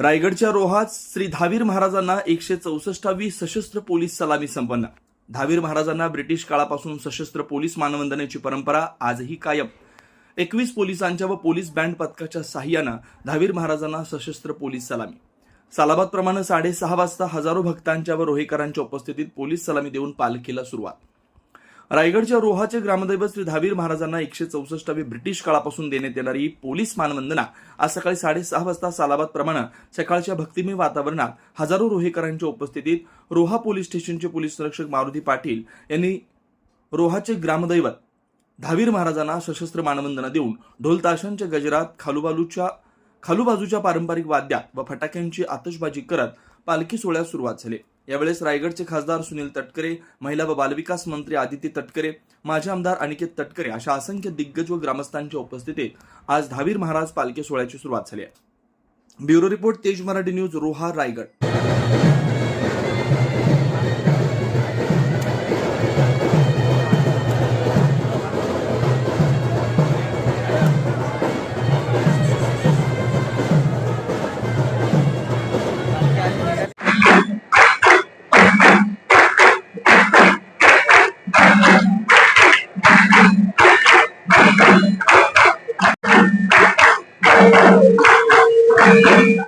रायगडच्या रोहात श्री धावीर महाराजांना एकशे चौसष्टावी सशस्त्र पोलीस सलामी संपन्न. धावीर महाराजांना ब्रिटिश काळापासून सशस्त्र पोलीस मानवंदनेची परंपरा आजही कायम. एकवीस पोलिसांच्या व पोलीस बँड पथकाच्या साह्यानं धावीर महाराजांना सशस्त्र पोलीस सलामी. सालाबादप्रमाणे साडेसहा वाजता हजारो भक्तांच्या व रोहेकरांच्या उपस्थितीत पोलीस सलामी देऊन पालखीला सुरुवात. रायगडच्या रोहाचे ग्रामदैवत श्री धावीर महाराजांना एकशे चौसष्टावी ब्रिटिश काळापासून देण्यात येणारी पोलीस मानवंदना आज सकाळी साडेसहा वाजता सालाबाद प्रमाणे सकाळच्या भक्तिमय वातावरणात हजारो रोहेकरांच्या उपस्थितीत रोहा पोलीस स्टेशनचे पोलीस संरक्षक मारुती पाटील यांनी रोहाचे ग्रामदैवत धावीर महाराजांना सशस्त्र मानवंदना देऊन ढोलताशांच्या गजरात खालूबालूच्या खालूबाजूच्या पारंपरिक वाद्यात व फटाक्यांची आतषबाजी करत पालखी सोहळ्यास सुरुवात झाली. यावेळेस रायगडचे खासदार सुनील तटकरे महिला व बालविकास मंत्री आदिती तटकरे माजी आमदार अनिकेत तटकरे अशा असंख्य दिग्गज व ग्रामस्थांच्या उपस्थितीत आज धावीर महाराज पालखी सोहळ्याची सुरुवात झाली आहे. Bureau report Tez Marathi news Roha Raigad. Thank you.